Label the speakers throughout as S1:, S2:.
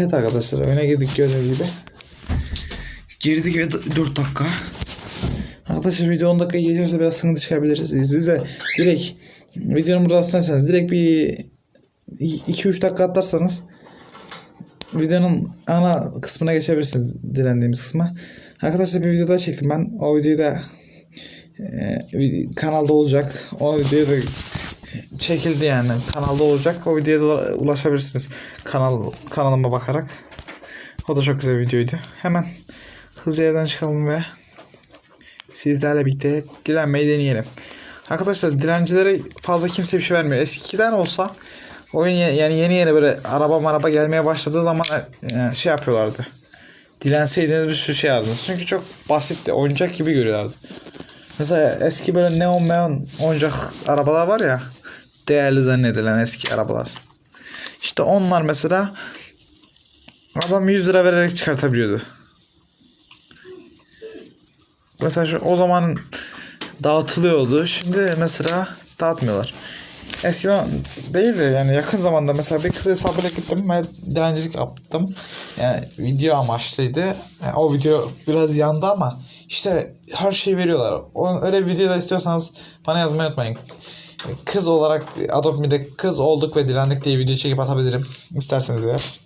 S1: Evet arkadaşlar öne girdik gördüğünüz gibi. Girdik ve 4 dakika. Arkadaşlar video 10 dakika geçerse biraz sıkıntı çıkabiliriz. Siz de direkt videonun burasındaysanız direkt bir 2-3 dakika atlarsanız videonun ana kısmına geçebilirsiniz dilendiğimiz kısma. Arkadaşlar bir videoda çektim ben. O videoyu da e, kanalda olacak. O video da çekildi yani. Kanalda olacak. O videoya da ulaşabilirsiniz. Kanal kanalıma bakarak. O da çok güzel bir videoydu. Hemen hızlı yerden çıkalım ve sizlerle birlikte dilenmeyi deneyelim. Arkadaşlar dilencilere fazla kimse bir şey vermiyor. Eskiden olsa oyun yani yeni yeni böyle araba maraba gelmeye başladığı zaman e, şey yapıyorlardı. Dilenseydiniz bir sürü şey aldınız. Çünkü çok basitti. Oyuncak gibi görüyorlardı. Mesela eski böyle neon meon oyuncak arabalar var ya. Değerli zannedilen eski arabalar. İşte onlar mesela adam 100 lira vererek çıkartabiliyordu. Mesela şu, o zaman dağıtılıyordu. Şimdi mesela dağıtmıyorlar. Eskiden değil de yani yakın zamanda mesela bir kız hesabıyla gittim ve direncilik yaptım. Yani video amaçlıydı. Yani o video biraz yandı ama işte her şeyi veriyorlar. Öyle bir video da istiyorsanız bana yazmayı unutmayın. Kız olarak Adobe Me'de kız olduk ve dilendik diye video çekip atabilirim. İsterseniz eğer.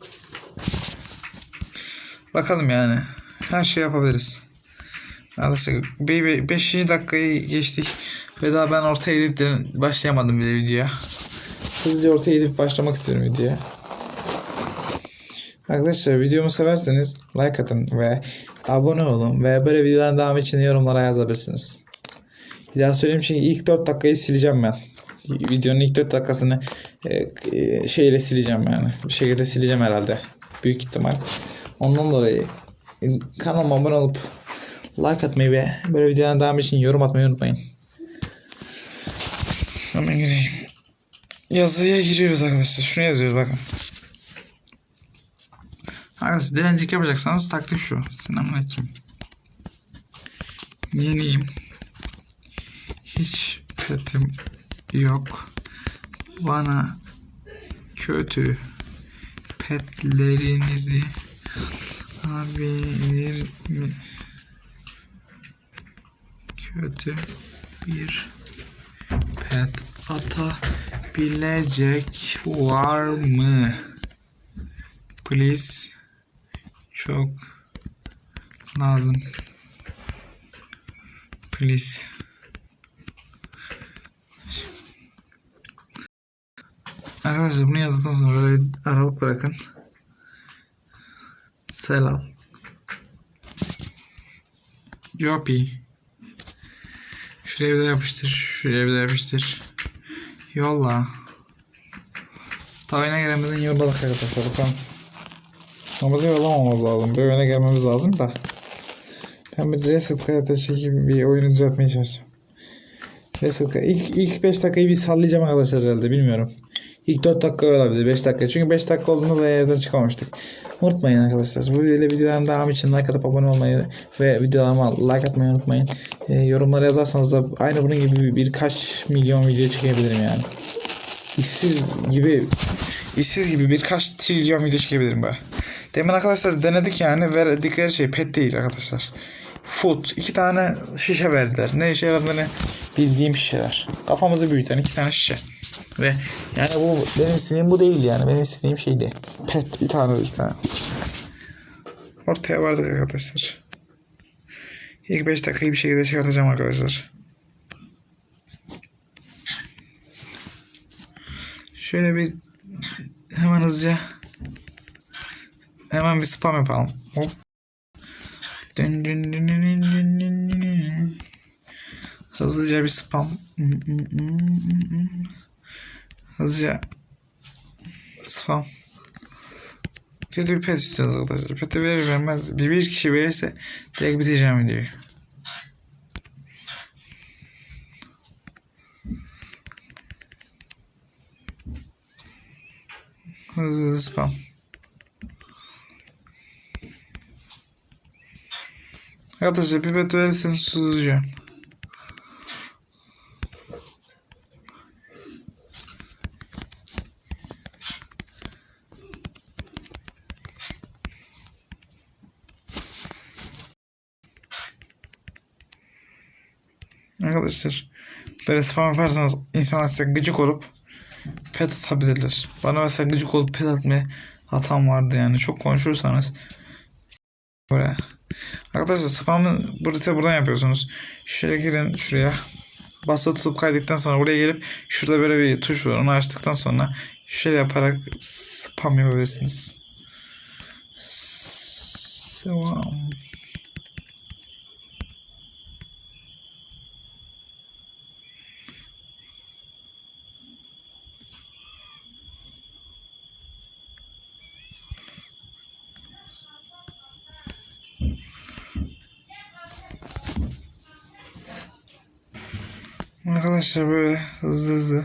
S1: Bakalım yani. Her şey yapabiliriz. Arkadaşlar 5. dakikayı geçtik ve daha ben ortaya gidip de başlayamadım bile videoya. Hızlıca ortaya gidip başlamak istiyorum videoya. Arkadaşlar videomu severseniz like atın ve abone olun ve böyle videoların devamı için yorumlara yazabilirsiniz. Daha söyleyeyim çünkü ilk 4 dakikayı sileceğim ben. Videonun ilk 4 dakikasını e, e, şeyle sileceğim yani. Bir şekilde sileceğim herhalde. Büyük ihtimal. Ondan dolayı e, kanalıma abone olup like atmayı ve böyle videoların devamı için yorum atmayı unutmayın. Hemen gireyim. Yazıya giriyoruz arkadaşlar. Şunu yazıyoruz bakın. Arkadaşlar dilencilik yapacaksanız taktik şu. Selamünaleyküm. Yeniyim. Hiç petim yok. Bana kötü petlerinizi alabilir mi? Kötü bir pet atabilecek var mı? Please. Çok lazım. Please. Arkadaşlar bunu yazdıktan sonra böyle aralık bırakın. Selam. Jopi. Şuraya bir de yapıştır. Şuraya bir de yapıştır. Yolla. Ta oyuna gelemeden yolladık arkadaşlar bakalım. Da yollamamamız lazım. Bir oyuna gelmemiz lazım da. Ben bir reset kayıta çekip bir oyunu düzeltmeye çalışacağım. Reset ilk, ilk 5 dakikayı bir sallayacağım arkadaşlar herhalde bilmiyorum. İlk 4 dakika olabilir 5 dakika. Çünkü 5 dakika olduğunda da evden çıkamamıştık. Unutmayın arkadaşlar. Bu böyle videoların devamı için like atıp abone olmayı ve videolarıma like atmayı unutmayın. E, yorumlara yazarsanız da aynı bunun gibi bir- birkaç milyon video çekebilirim yani. İşsiz gibi işsiz gibi birkaç trilyon video çekebilirim ben. Demin arkadaşlar denedik yani verdikleri şey pet değil arkadaşlar. Food. iki tane şişe verdiler. Ne işe yaradığını bildiğim şişeler. Kafamızı büyüten iki tane şişe. Ve yani bu benim istediğim bu değildi yani. Benim istediğim şeydi. Pet bir tane iki tane. Ortaya vardık arkadaşlar. İlk 5 dakikayı bir şekilde çıkartacağım arkadaşlar. Şöyle bir hemen hızlıca hemen bir spam yapalım. Hop. dün dün dün dün dün dün dün dün Hızlıca bir spam. Hızlıca spam. Kötü bir pet istiyoruz arkadaşlar. Peti verir vermez. Bir, bir kişi verirse direkt bitireceğim videoyu. Hızlı hızlı spam. Arkadaşlar pipet verirseniz susacağım. Arkadaşlar. Böyle spam yaparsanız insanlar size gıcık olup pet atabilirler. Bana mesela gıcık olup pet atmaya hatam vardı yani. Çok konuşursanız böyle. Arkadaşlar spamı burada buradan yapıyorsunuz. Şöyle girin şuraya. Basılı tutup kaydıktan sonra buraya gelip şurada böyle bir tuş var. Onu açtıktan sonra şöyle yaparak spam yapabilirsiniz. Devam. Arkadaşlar böyle hızlı hızlı.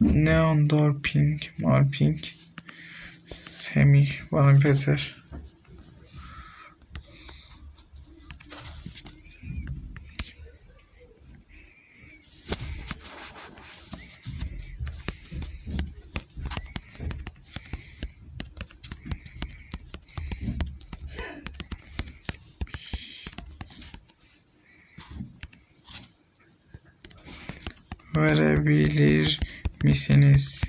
S1: Neon Door Pink, Mar Pink Semih bana Peter verebilir misiniz?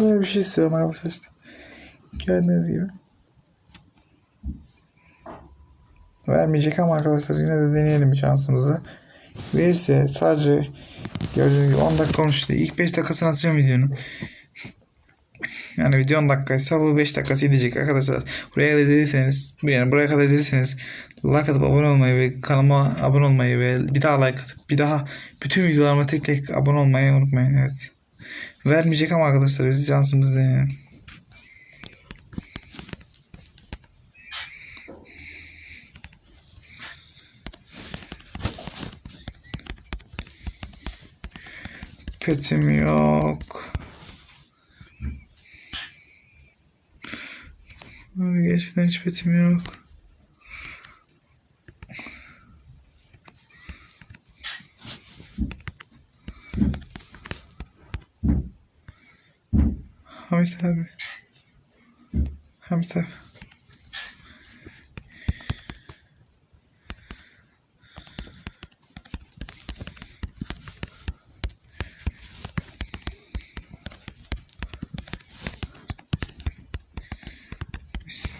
S1: Böyle bir şey istiyorum arkadaşlar. Gördüğünüz gibi. Vermeyecek ama arkadaşlar yine de deneyelim şansımızı. Verirse sadece gördüğünüz gibi 10 dakika olmuştu. İlk 5 dakikasını atacağım videonun. Yani video 10 dakikaysa bu 5 dakikası gidecek arkadaşlar. Buraya kadar izlediyseniz, yani buraya kadar izlediyseniz like atıp abone olmayı ve kanalıma abone olmayı ve bir daha like atıp bir daha bütün videolarıma tek tek abone olmayı unutmayın. Evet. Vermeyecek ama arkadaşlar biz şansımızı deneyelim. Petim yok. Abi gerçekten hiç petim yok. Hamit abi. Hamit abi. Biz-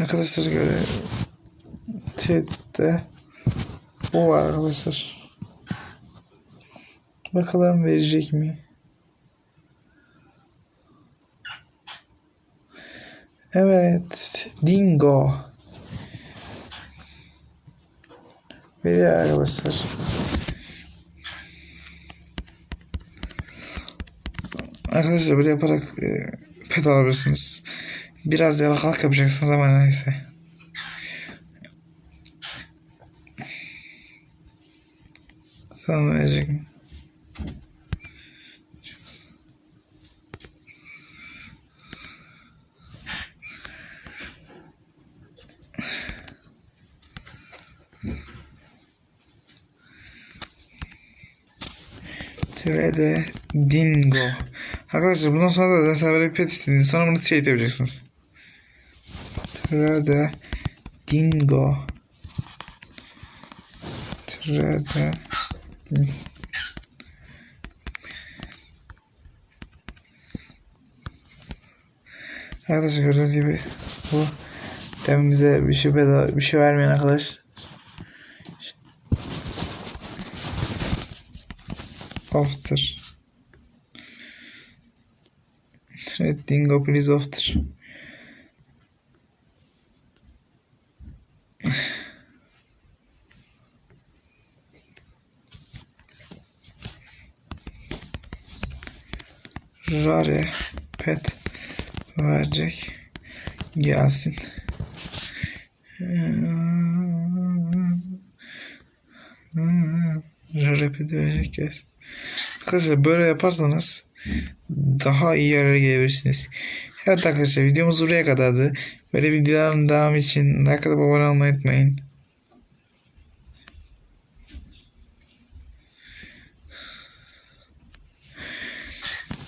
S1: Arkadaşlar göre chatte bu var arkadaşlar. Bakalım verecek mi? Evet. Dingo. Veriyor arkadaşlar. Arkadaşlar böyle yaparak e, pet alabilirsiniz. Biraz yalakalık yapacaksınız ama neyse. Sana verecek mi? Türede Dingo. Arkadaşlar bundan sonra da mesela böyle pet istediğiniz sonra bunu trade yapacaksınız. Türede Dingo. Din- Arkadaşlar gördüğünüz gibi bu demin bize bir şey bedava, bir şey vermeyen arkadaş After. Dingo please after. Fare pet verecek. Gelsin. Repeti verecek gelsin. Arkadaşlar böyle yaparsanız daha iyi yerlere gelebilirsiniz. Evet arkadaşlar videomuz buraya kadardı. Böyle videoların devamı için like atıp abone olmayı unutmayın.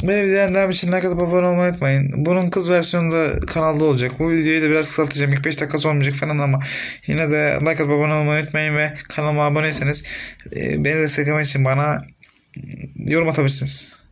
S1: Böyle videoların devamı için like atıp abone olmayı unutmayın. Bunun kız versiyonu da kanalda olacak. Bu videoyu da biraz kısaltacağım. İlk 5 dakikası olmayacak falan ama yine de like atıp abone olmayı unutmayın ve kanalıma aboneyseniz e, beni desteklemek için bana yorum atabilirsiniz.